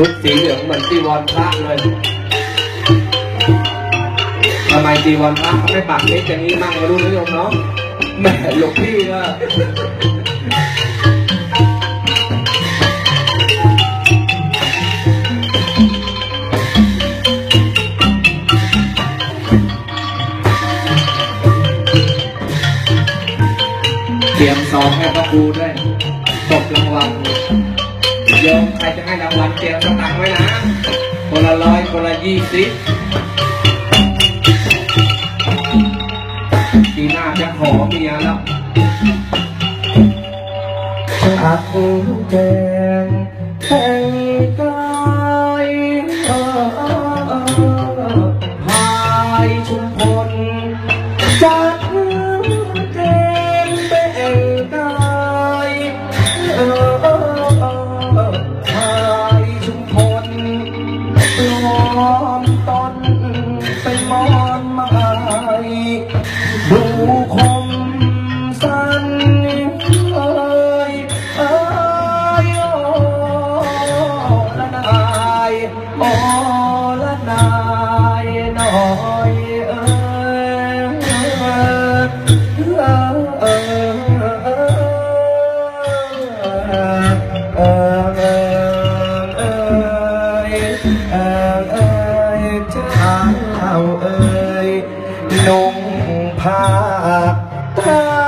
ชุดสีเหลืองเหมือนจีวรพระเลยทำไมจีวรพระเขาไม่ปักนิดอย่างนี้มั่งไม่รู้นะโยมเนาะแหมหลวงพี่ก็เตรียมซองให้พระครูด้วย นละยี่สิบปีหน้าจะขอเมียแล้วอักแโอละนายน้อยเออเอ้ยนุ่งผ้าตา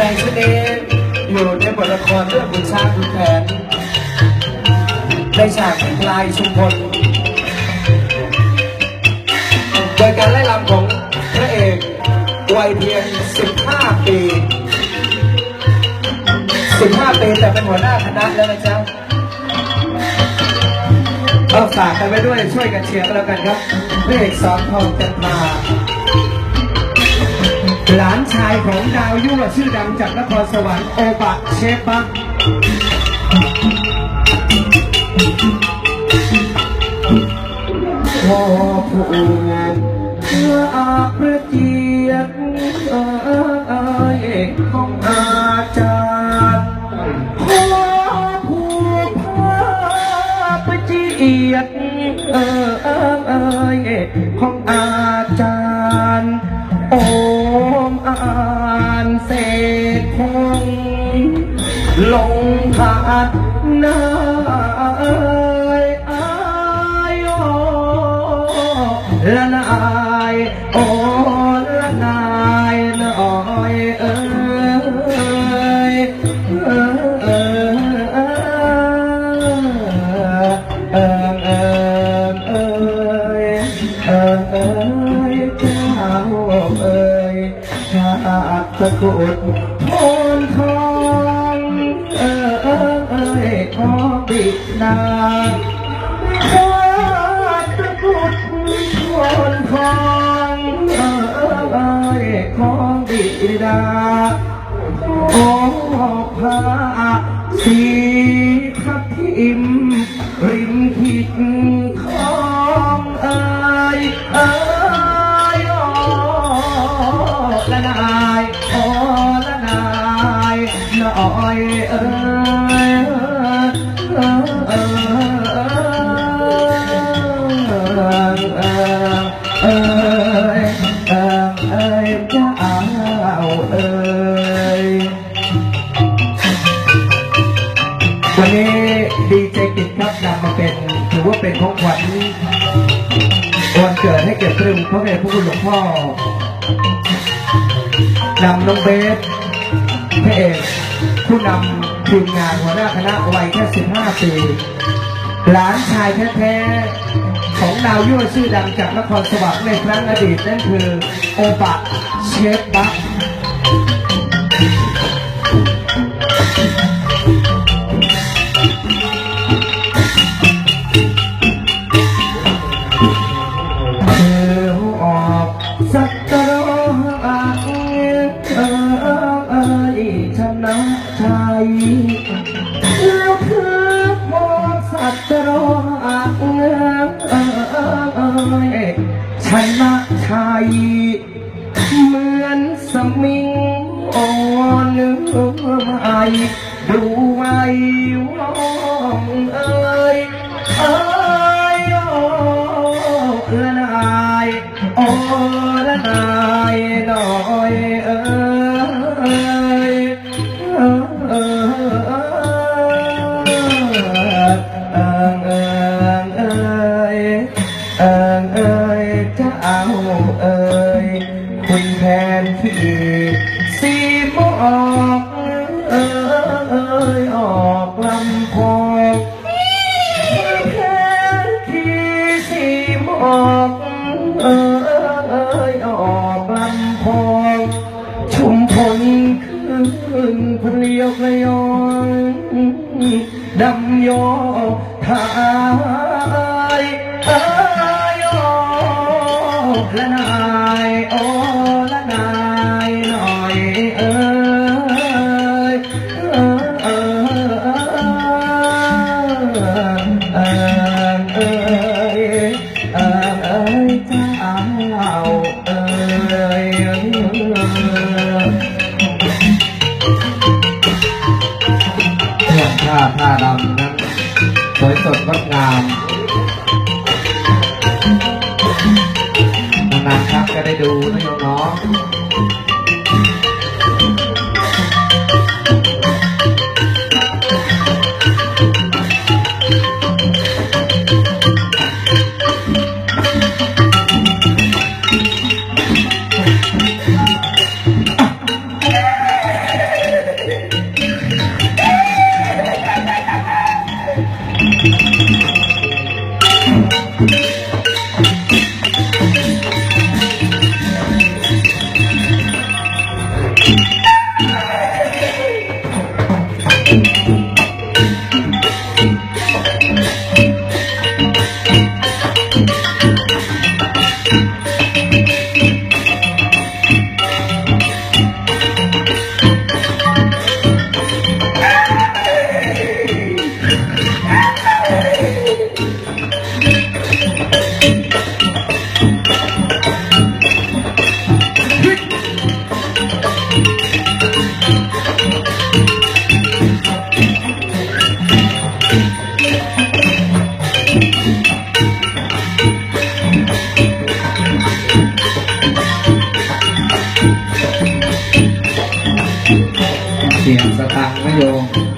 ดงชุดนี้อยู่ในบทละครเรื่องขุนช้างขุนแผนในฉากพลายชุมพลโดยการไล่ลำของพระเอกวัยเพียง 15 ปี 15 ปีแต่เป็นหัวหน้าคณะแล้วนะจ๊ะเอาฝากกันไว้ด้วยช่วยกันเชียร์กันแล้วกันครับพระเอกสอนทองจันทรา หลานชายของดาวยั่วชื่อดังจากนครสวรรค์โอบะเชฟบักพ่อผู้เพื่ออาประเจียกเอ่ยของอาจารย์พ่อผู้พาประเจียกเอ่ยของอา ละนายโอ้ละนายน้อยเอ้ยเออเออเออเออเออเออเออเจ้าเอ้ยชาติสกุลโพนทองเออเออเออทองบิดา บิดาโอ้พระสีทับทิมริมทิศของเอ้ยเอ้ยโอ้ละนายโอ้ละนายน้อยเอ้ยเอ้ยเอ้ยเอ้ยเอ้ยเอ้ยเอ้ยเจ้า ครับนำมาเป็นถือว่าเป็นของขวัญวันเกิดให้เกียรติพระพระเดชพระคุณหลวงพ่อนำน้องเบสพระเอกผู้นำทีมงานหัวหน้าคณะวัยแค่ 15 ปี หลานชายแท้ๆของดาวยั่วชื่อดังจากนครสวรรค์ในครั้งอดีตนั่นคือโอบะเชฟ ดูไหม หาผ้าดำนั้นสวยสดงดงามนานๆครับก็ได้ดูนะโยมเนาะ เสียงสตางค์นโยม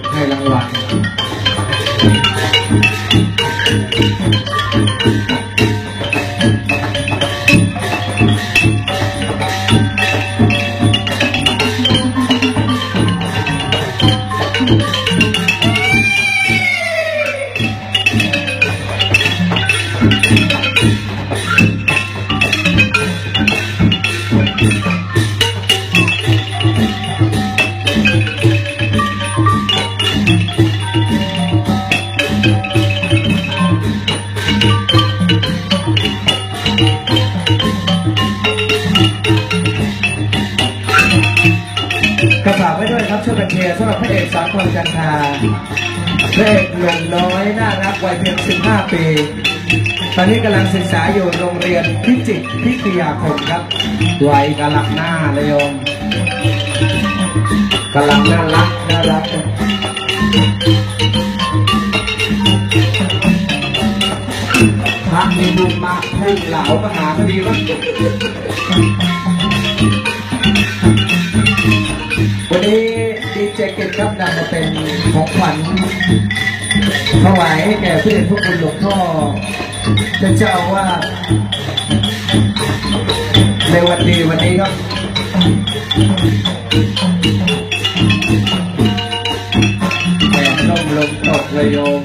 รับพระเอจันทราพระเอกหนุ่มน้อยน่ารักวัยเพียง 15 ปี ตอนนี้กำลังศึกษาอยู่โรงเรียนพิจิตรพิทยาคมครับ วัยกำลังหน้าเลยโยมกำลังน่ารักน่ารักพระมีบุญมากพึ่งเหลามหาพอดีว่า จึงต้องนำมาเป็นของขวัญถวายแก่เพื่อนจพระคุณหลวงพ่อเจ้าว่า ในวันดีวันนี้ครับแดดร่มลมตกเลยโยม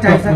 เสีย